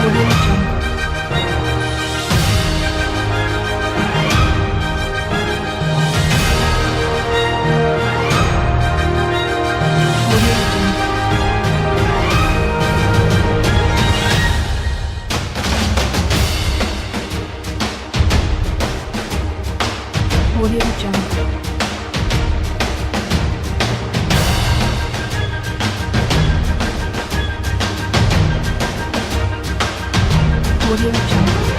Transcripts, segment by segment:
Música 我爹可行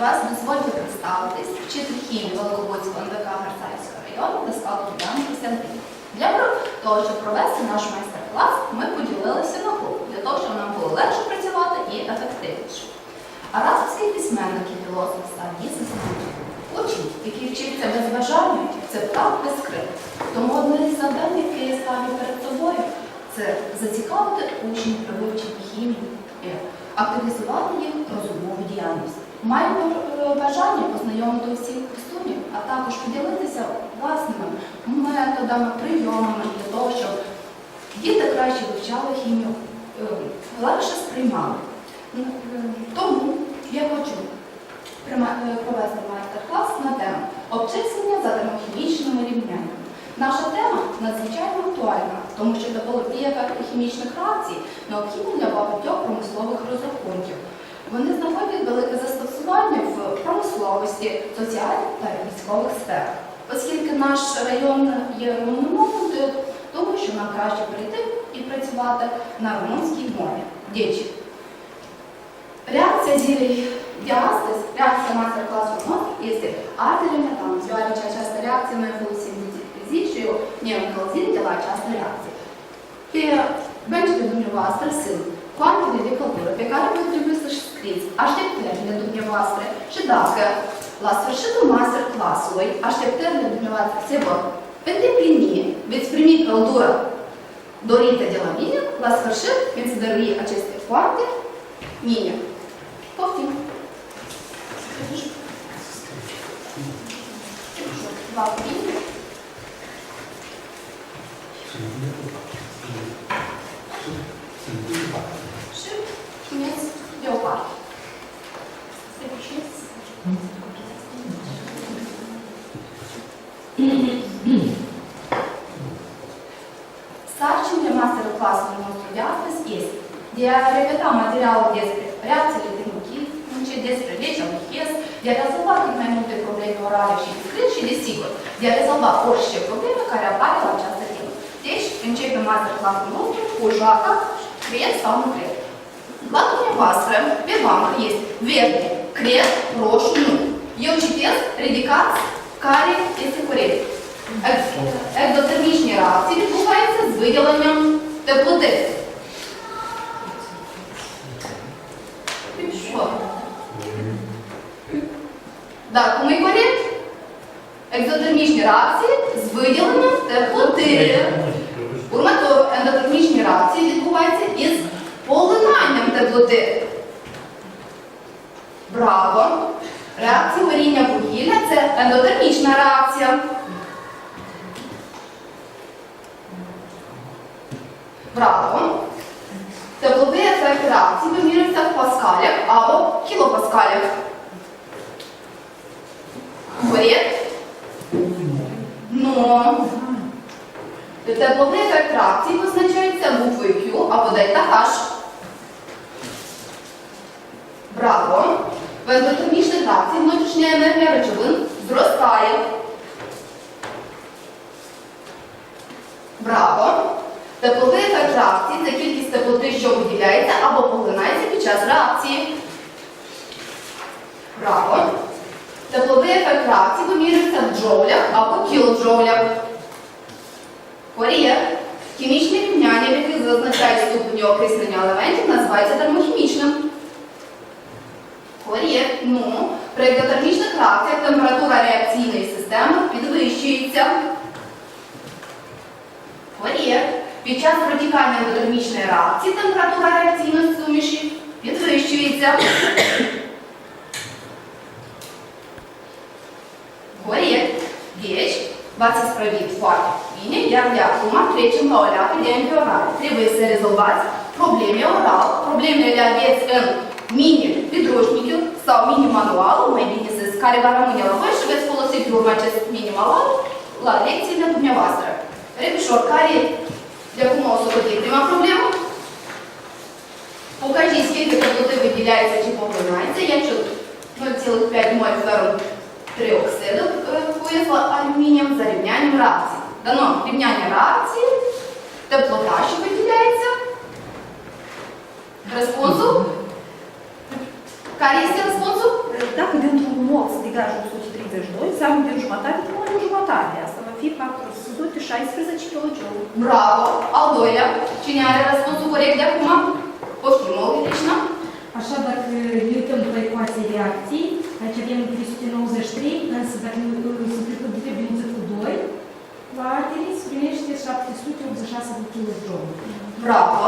Вас дозвольте представитись, вчитель хімії Великобудського НВК Гарцайського району складу Уляна Костянтин. Для того, щоб провести наш майстер-клас, ми поділилися на групи, для того, щоб нам було легше працювати і ефективніше. Аразовський письменник і філософ став бізнес Учень, який вчиться без бажання, це птах без крил. Тому одне із завдань, яке я ставлю перед собою, це зацікавити учнів при вивченні хімії, і активізувати їх Маємо е, бажання познайомити усіх присутніх, а також поділитися власними методами, прийомами для того, щоб діти краще вивчали хімію, е, легше сприймали. Тому я хочу е, провести майстер-клас на тему обчислення за термохімічними рівняннями. Наша тема надзвичайно актуальна, тому що топологія ефекту хімічних реакцій необхідна для багатьох промислових розрахунків. Вони знаходять велике застосування промисловості, соціальних та військових сферах. Оскільки наш район є румуномовним, то думаю, що нам краще прийти і працювати на румунській мові. Дічі. Реакція зілій діастис, реакція мастер-класу НОС jest arteriometanu, zbiornicza часта реакція nie wiem, kolzin działa часта реакція. Ти będzie wydumniowała stresyl, quanto di decoltura, pe Fiți așteptările dumneavoastră și dacă la sfârșitul masterclassului așteptările dumneavoastră se vor îndeplini, veți primi căldură dorită de la mine, la sfârșit veți dărui aceste foarte mine. Poftim! La mine. Deoparte. Se duceți. Sarcinile master-classului nostru de astăzi este de a repeta materialul despre reacțiile termochimice, despre legea lui Hess, de a rezolva cât mai multe probleme orale și scris și, desigur, de a rezolva orice problemă care apare la această temă. Deci, începem master-classul nostru cu joaca cred sau nu cred. Pe bancă, este verde, cred, roșu, nu. Eu citesc, ridicați, care este corect. Екзотермічні реакції відбуваються з виділенням теплоти. Так, кому і? Екзотермічні реакції з виділенням теплоти. Урматор ендотермічні реакції відбуваються із поглинанням теплоти. Браво! Реакція горіння вугілля це ендотермічна реакція. Браво! Тепловий ефект реакції вимірюється в паскалях або кілопаскалях. Поряд? Ну. Тепловий ефект реакції позначається буквою Q або дельта H. Браво! В ендотермічних реакціях внутрішня енергія речовин зростає. Браво! Тепловий ефект реакції це кількість теплоти, що виділяється або поглинається під час реакції. Браво! Тепловий ефект реакції вимірюється в джоулях або кілоджоулях. Поріє. Хімічне рівняння, в яких зазначають ступені окислення елементів, називається термохімічним. Корєкт. Ну, при ендотермічних реакціях температура реакційної системи підвищується. Корєкт. Під час протікання ендотермічної реакції температура реакційної суміші підвищується. Corect. Deci, v-ați isprăvit foarte bine, iar de acum trecem la o leacă de împiorare. Trebuie să rezolvați probleme va rămâne la voi și veți folosi pe urmă acest mini-manual la lecțiile dumneavoastră. Repișor, care de acum o să văd prima problemă? Покажіть, скільки теплоти виділяється чи поглинається, якщо 0,5 моль феру триоксиду е, поясла алюмінієм за рівнянням реакції. Дано рівняння реакції, теплота, що виділяється, респонсу. Care este răspunsul? Dacă dintr-un mol se degajă 132, înseamnă din jumătate de mol o jumătate. Asta va fi 416 kJ. Bravo! Al doilea. Cine are răspunsul corect de acum? Poftim, Olgitrișna. Așa, dacă ne uităm la ecuația reacției, aici avem 393, însă dacă ne uh, simplificăm de bineînțe cu 2, la ardere se primește 786 de kJ. Bravo!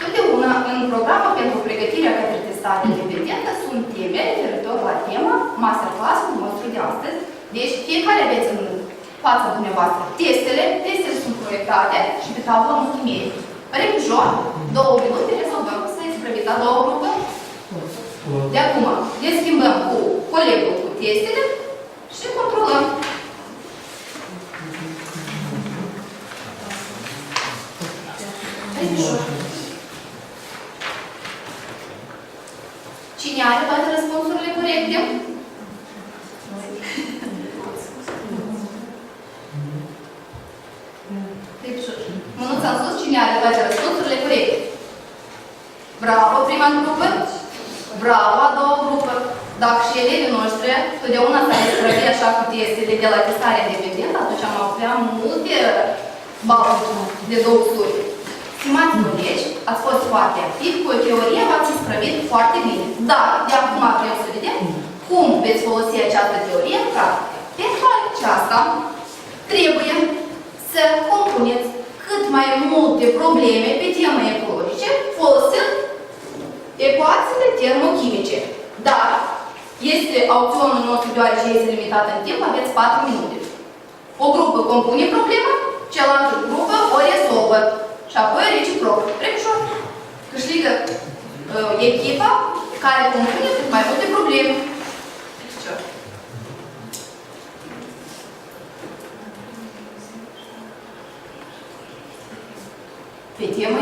Totdeauna în programul pentru pregătirea către testare independentă sunt teme referitor la tema masterclass-ul nostru de astăzi. Deci fiecare aveți în fața dumneavoastră testele, testele sunt proiectate și pe tablă multimedia. Repijor, două minute, rezolvăm să isprăviți la două grupă. De acum, le schimbăm cu colegul cu testele și controlăm. Repijor. Cine are toate răspunsurile corecte? Deci, mânuța în sus, cine are toate răspunsurile corecte? Bravo, prima grupă! Bravo, a doua grupă! Dacă și elevii noștri totdeauna s-ar isprăvi așa cu testele de la testarea independentă, atunci am avea multe baluri de două suri. Stimați colegi, ați fost foarte activi, cu o teorie v-ați isprăvit foarte bine. Dar, de acum vrem să vedem cum veți folosi această teorie în practică. Pentru aceasta, trebuie să compuneți cât mai multe probleme pe temă ecologice, folosind ecuațiile termochimice. Dar, este opțiunul nostru, deoarece este limitat în timp, aveți 4 minute. O grupă compune problema, cealaltă grupă o rezolvă. Și apoi reciproc. Repșor. Câștigă uh, echipa care compune cât mai multe probleme. Repșor. Pe temă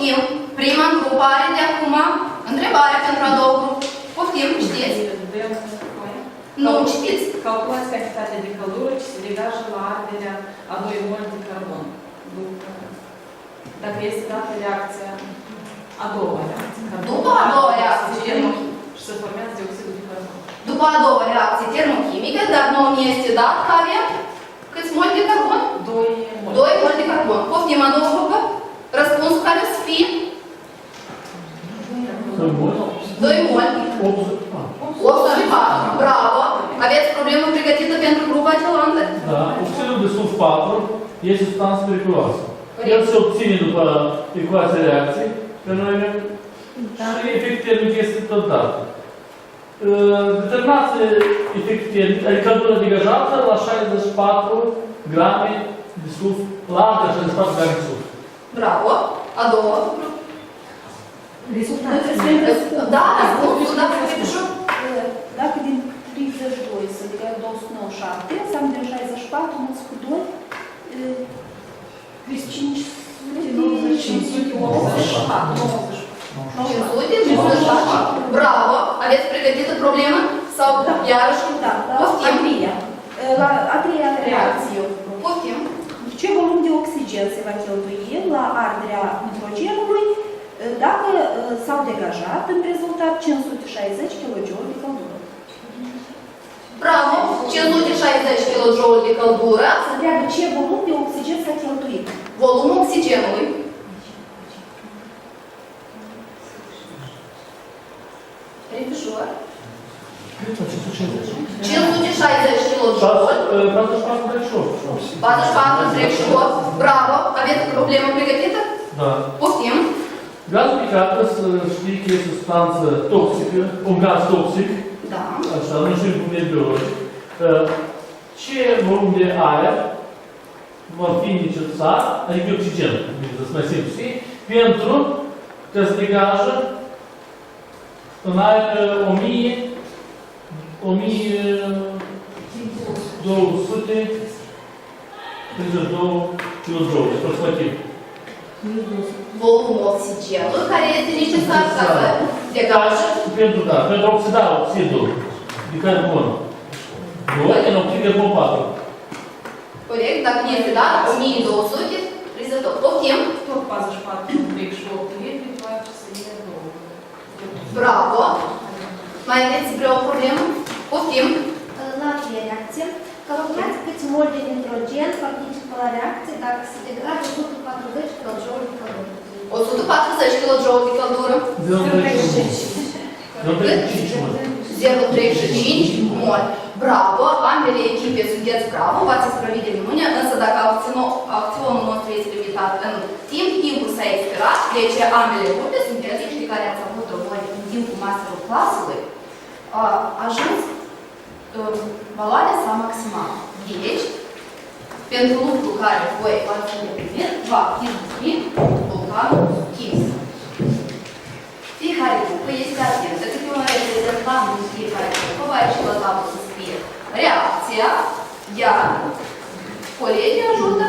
Poftim. Prima grupă are de acum întrebare pentru a doua grupă. Poftim, știți? Nu, știți. Calculați cantitatea de căldură ce se degajă la arderea a 2 mol de carbon. Dacă este dată reacția, a doua reacție. După a doua reacție termochimică. Și se formează dioxidul de carbon. După a doua reacție termochimică, dar nu este dat că avem câți moli de carbon? Răspunsul care o să fie? 2 moli. 84. Bravo! Aveți problemă pregătită pentru grupa cealaltă? Da, oxidul de sulf 4 este substanță periculoasă. El se obține după ecuația reacției, pe noi și efectul termic este tot dat. Uh, Determinați efectul termic, adică căldură degajată la 64 grame de sulf, la altă 64 grame de sulf. Bravo! А до? Результат. Да, так він прийдеться до основного шахти, а сам держай за шпату над скудою крізь Браво! Овець пригодіти проблема сау яршу. Атрія. Атрія реакцію. Потім. В чому люди оксиджен сіватіл Poftim. Ce volum de oxigen se va cheltui la arderea nitrogenului dacă s-au degajat în rezultat 560 kJ de căldură? Bravo! 560 kJ de căldură. Se întreabă ce volum de oxigen s-a cheltuit. Volumul oxigenului. Repișor. 560 kJ. 44 38. Bravo! Aveți problemă pregătită? Da. Poftim. Gazul picat, să știi că este o substanță toxică, un gaz toxic, Da. așa, nu știu cum e biologic. Uh, Ce volum de aer va fi necesar, adică oxigen, să mai simplu, știi, pentru că se degajă în aer uh, 1000, 1200 32 kJ, aproximativ. Volumul oxigenului care este necesar ca să degajă Pentru, da, pentru a oxida oxidul de carbon. Doi, în oxid de carbon 4. Corect, dacă nu este dat, 1200 risător. Poftim. Tot 44 un pic și 8 litri face să fie calculați câți mol de nitrogen participă la reacție dacă se degradă 140 kJ de căldură. 140 kJ de căldură. 0,35 mă. 0,35 mol. Bravo, ambele echipe sunteți bravo, v-ați isprăvit de minune, însă dacă acțiunul, acțiunul nostru este limitat în timp, timpul s-a expirat, deci ambele grupe sunteți cei care ați avut răboi în timpul master clasului, a ajuns uh, valoarea sa maximală. Deci, pentru lucru care voi v-ați îndeplinit, va fi vulcanul chis. Fiecare grupă este atentă câte un reprezentant din fiecare grupă va ieși la tablă să scrie reacția, iar colegii ajută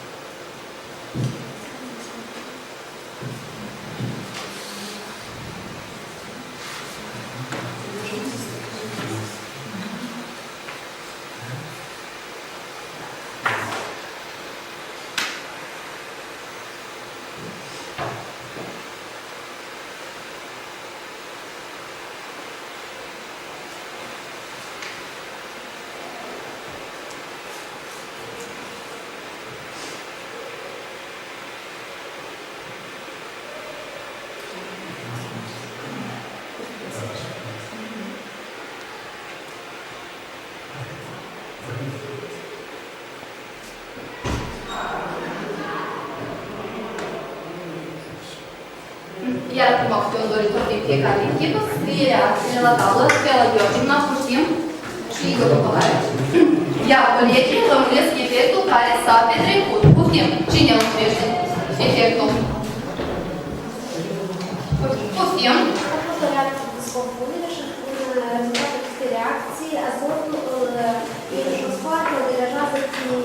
din fiecare echipă să scrie reacțiile la tablă, Stella Gheorghina, Puștim și Igor Nicolae. Iar colegii lămuresc efectul care s-a petrecut. Poftim, cine lămurește efectul? Poftim. A fost o reacție de descompunere și în rezultatul acestei reacții îl fosfat îl degajează oxidul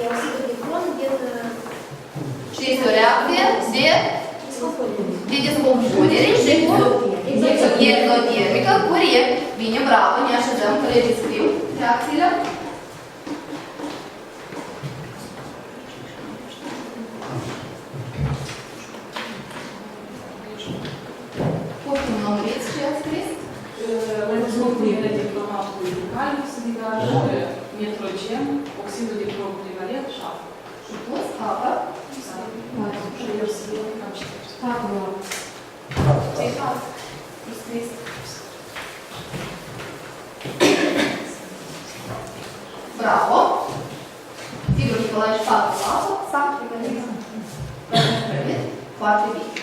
de clon din uh, Și este o reacție de, descompunere. De descompunere și cu exotermică. Corect. Bine, bravo, ne așezăm, colegii scriu reacțiile. Poftim, lămuriți ce ați scris? Rezultatele diplomatului de caliu se degajă nitrogen, oxidul de clor privalent și apă. Și plus apă. Și potrivit.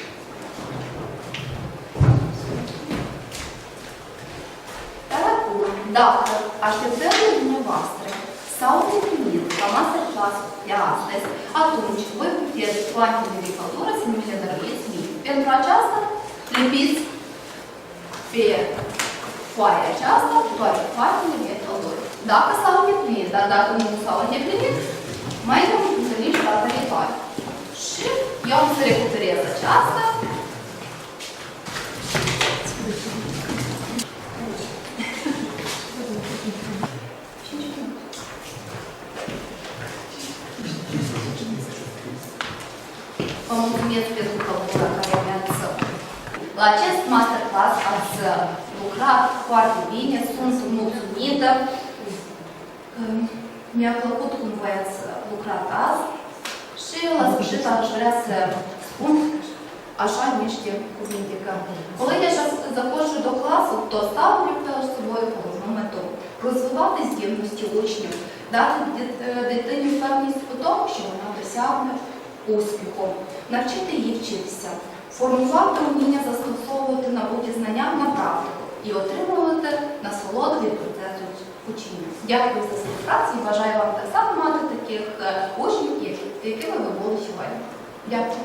Dar acum, dacă așteptările dumneavoastră s-au deplinit la masterclass de astăzi, atunci voi puteți cu antiviricătură să nu le dăruiți mie. Pentru aceasta, lipiți pe foaia aceasta toate foaiele de călători. Dacă s-au îndeplinit, dar dacă nu s-au îndeplinit, mai vom întâlni și la teritoriu. Și eu am să recuperez aceasta Vă mulțumesc pentru căldura care mi-ați La acest masterclass ați lucrat foarte bine, sunt mulțumită. Mi-a plăcut cum voi ați lucrat azi vrea să spun așa niște cuvinte că Колеги, я заходжу до класу, то ставлю перед собою головну мету розвивати здібності учнів, дати е, дитині впевненість у тому, що вона досягне успіху, навчити її вчитися, формувати вміння застосовувати набуті знання на практику і отримувати насолоду від процесу учення. Дякую за співпрацю і бажаю вам так само мати таких е, учнів, якими ви були сьогодні. Дякую.